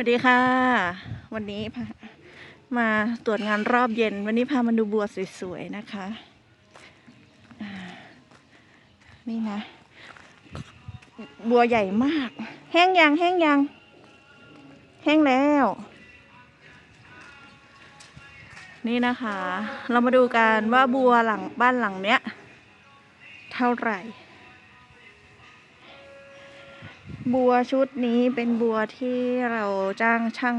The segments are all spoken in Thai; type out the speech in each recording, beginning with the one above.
สวัสดีค่ะ วันนี้มาตรวจงานรอบเย็น วันนี้พามาดูบัวสวยๆนะคะ นี่นะ บัวใหญ่มาก แห้งยังแห้งยัง แห้งแล้ว นี่นะคะ เรามาดูกันว่าบัวหลังบ้านหลังเนี้ย เท่าไหร่ บัวชุดนี้เป็นบัวที่เราจ้างช่าง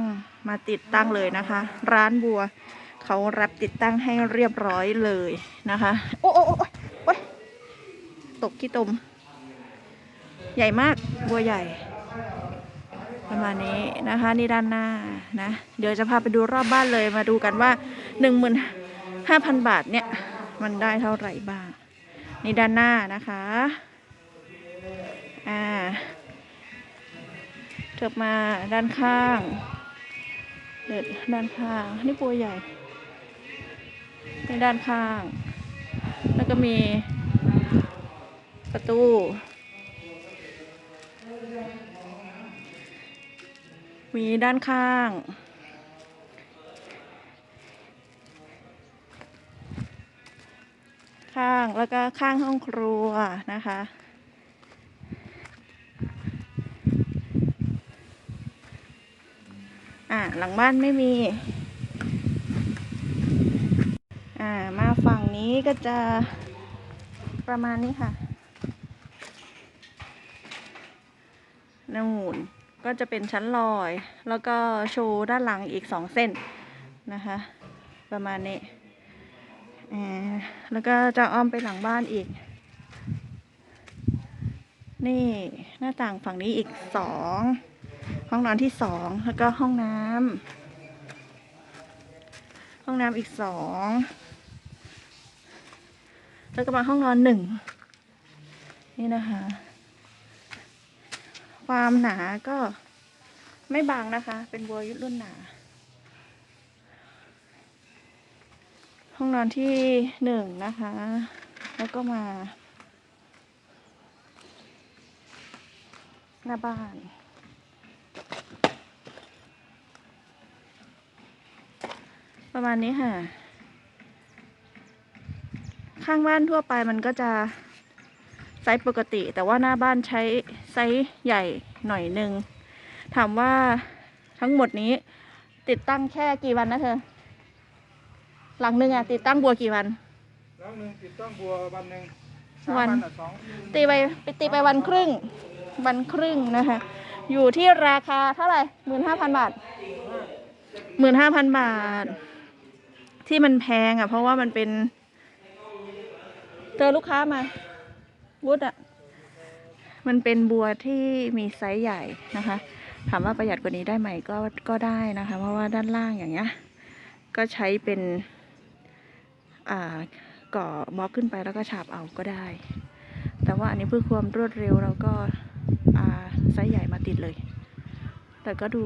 มาติดตั้งเลยนะคะ ร้านบัวเขารับติดตั้งให้เรียบร้อยเลยนะคะ โอ้โอ้โอ้ตกขี้ตม ใหญ่มากบัวใหญ่ ประมาณนี้นะคะ นี่ด้านหน้านะ เดี๋ยวจะพาไปดูรอบบ้านเลยมาดูกันว่าหนึ่งหมื่นห้าพันบาทเนี่ย มันได้เท่าไหร่บ้าง นี่ด้านหน้านะคะ อ่า เถิบมาด้านข้างเด็ดด้านข้างนี่ปัวใหญ่นี่ด้านข้าง แล้วก็มีประตู มีด้านข้าง ข้างแล้วก็ข้างห้องครัวนะคะ อ่า หลังบ้านไม่มี อ่า มาฝั่งนี้ก็จะประมาณนี้ค่ะนูนก็จะเป็นชั้นลอย แล้วก็โชว์ด้านหลังอีกสองเส้นนะคะ ประมาณนี้อ่าแล้วก็จะอ้อมไปหลังบ้านอีก นี่หน้าต่างฝั่งนี้อีกสอง ห้องนอนที่สองแล้วก็ห้องน้ำห้องน้ำอีกสองแล้วก็มาห้องนอนหนึ่งนี่นะคะ ความหนาก็ไม่บางนะคะ เป็นบัวยุดรุ่นหนา ห้องนอนที่หนึ่งนะคะ แล้วก็มา หน้าบ้าน ประมาณนี้ค่ะ ข้างบ้านทั่วไปมันก็จะไซส์ปกติ แต่ว่าหน้าบ้านใช้ไซส์ใหญ่หน่อยหนึ่งถามว่าทั้งหมดนี้ ติดตั้งแค่กี่วันนะเธอ หลังหนึ่งอะติดตั้งบัวกี่วันแล้วหนึ่งติดต้องบัววันหนึ่งวันสามอะสองตีไปไปตีไปวันครึ่ง วันครึ่งนะคะ อยู่ที่ราคาเท่าไหร่หมื่นห้าพันบาทหมื่นห้าพันบาท ที่มันแพงอะ เพราะว่ามันเป็น เจอลูกค้ามาวุฒอะ มันเป็นบัวที่มีไซส์ใหญ่นะคะ ถามว่าประหยัดกว่านี้ได้ไหมก็ก็ได้นะคะ เพราะว่าด้านล่างอย่างเงี้ย ก็ใช้เป็น อ่าก่อบล็อกขึ้นไปแล้วก็ฉาบเอาก็ได้ แต่ว่าอันนี้เพื่อความรวดเร็วเราก็อ่าไซส์ใหญ่มาติดเลย แต่ก็ดู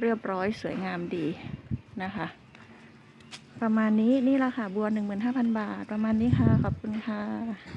เรียบร้อยสวยงามดีนะคะ ประมาณนี้นี่แหละค่ะบัว 15,000 บาท ประมาณนี้ค่ะ ขอบคุณค่ะ